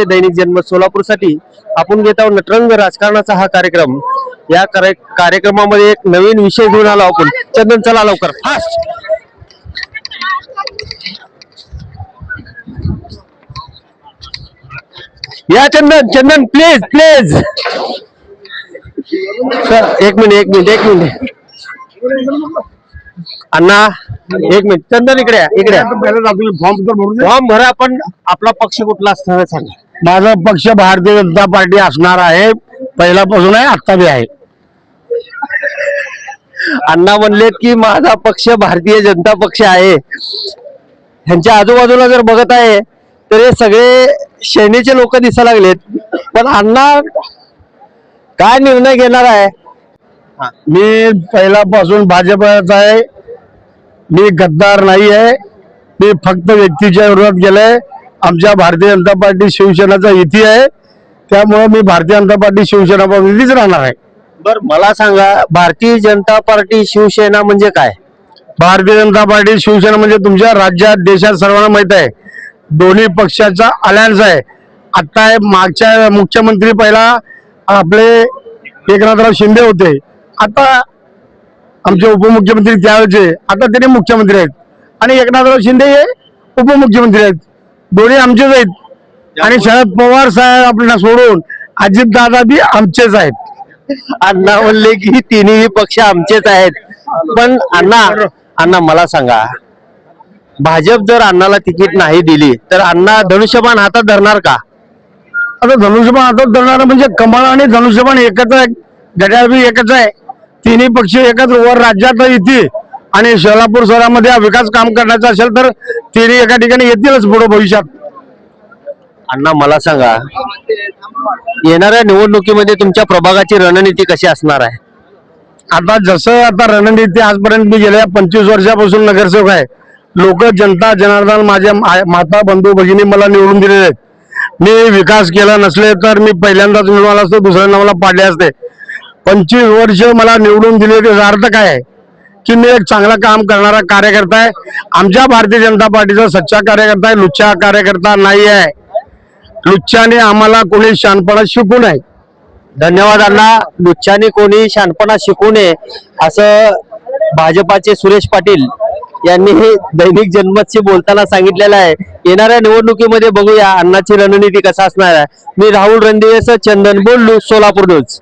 हे दैनिक जन्म सोलापूरसाठी आपण घेत आहोत नटरंग राजकारणाचा हा कार्यक्रम. या कार्य- कार्यक्रमामध्ये एक नवीन विषय घेऊन आलो आपण. चंदन चला लवकर. फास्ट या चंदन चंदन प्लीज प्लीज एक मिनिट एक मिनिट एक मिनिट. अण्णा एक मिनिट. चंदन इकडे इकडे. फॉर्म भरू दे. फॉर्म भरा पण आपला पक्ष कुठला असणार सांगा. माझा पक्ष भारतीय जनता पार्टी असणार आहे. पहिल्यापासून आहे आत्ता बी आहे. अण्णा म्हणलेत की माझा पक्ष भारतीय जनता पक्ष आहे. ह्यांच्या आजूबाजूला जर बघत आहे तर हे सगळे सेनेचे लोक दिसायला लागलेत. पण अण्णा काय निर्णय घेणार आहे? मी पहिल्यापासून भाजपचा आहे. मी गद्दार नाही आहे मी फक्त व्यक्तीच्या विरोधात गेलंय. आमच्या भारतीय जनता पार्टी शिवसेनाचा इति आहे. त्यामुळे मी भारतीय जनता पार्टी शिवसेना पार्टीच राहणार आहे. बर मला सांगा भारतीय जनता पार्टी शिवसेना म्हणजे काय? भारतीय जनता पार्टी शिवसेना म्हणजे तुमच्या राज्यात देशात सर्वांना माहीत आहे. दोन्ही पक्षाचा अलायन्स आहे. आता मागच्या मुख्यमंत्री पहिला आपले एकनाथराव शिंदे होते. आता आमचे उपमुख्यमंत्री त्यावेळेचे आता ते मुख्यमंत्री आहेत. आणि एकनाथराव शिंदे हे उपमुख्यमंत्री आहेत. दोन्ही आमचेच आहेत. आणि शरद पवार साहेब आपल्याला सोडून अजित दादा बी आमचेच आहेत. अण्णा म्हणले की तिन्ही पक्ष आमचेच आहेत. पण अण्णा अण्णा मला सांगा. भाजप जर अण्णाला तिकीट नाही दिली तर अण्णा धनुष्यबाण हातात धरणार का? आता धनुष्यबाण हातात धरणार म्हणजे कमळ आणि धनुष्यबाण एकच आहे. घड्याळ बी एकच आहे. तिन्ही पक्ष एकच वर राज्यात येतील. आणि सोलापूर शहरामध्ये हा विकास काम करायचा असेल तर तिन्ही एका ठिकाणी येतीलच पुढे भविष्यात. अण्णा मला सांगा येणाऱ्या निवडणुकीमध्ये तुमच्या प्रभागाची रणनीती कशी असणार आहे? आता जसं आता रणनीती आजपर्यंत मी गेल्या पंचवीस वर्षापासून नगरसेवक आहे. लोक जनता जनार्दन माझ्या माता बंधू भगिनी मला निवडून दिलेले आहेत. मी विकास केला नसले तर मी पहिल्यांदाच आला असतो दुसऱ्यांदा मला पाडले असते. पंचवीस वर्ष मला निवडून दिले त्याचा अर्थ काय आहे? की मी एक चांगलं काम करणारा कार्यकर्ता आहे. आमच्या भारतीय जनता पार्टीचा सच्चा कार्यकर्ता आहे लुच्चा कार्यकर्ता नाही आहे. लुच्चाने आम्हाला कोणी शानपणा शिकू नये. धन्यवाद अण्णा. लुच्चाने कोणी शानपणा शिकू नये असं भाजपाचे सुरेश पाटील यांनी हे दैनिक जनमतशी बोलताना सांगितलेलं आहे. येणाऱ्या निवडणुकीमध्ये बघूया अण्णाची रणनीती कसा असणार आहे. मी राहुल रणदिवेस चंदन बोललो सोलापूर न्यूज.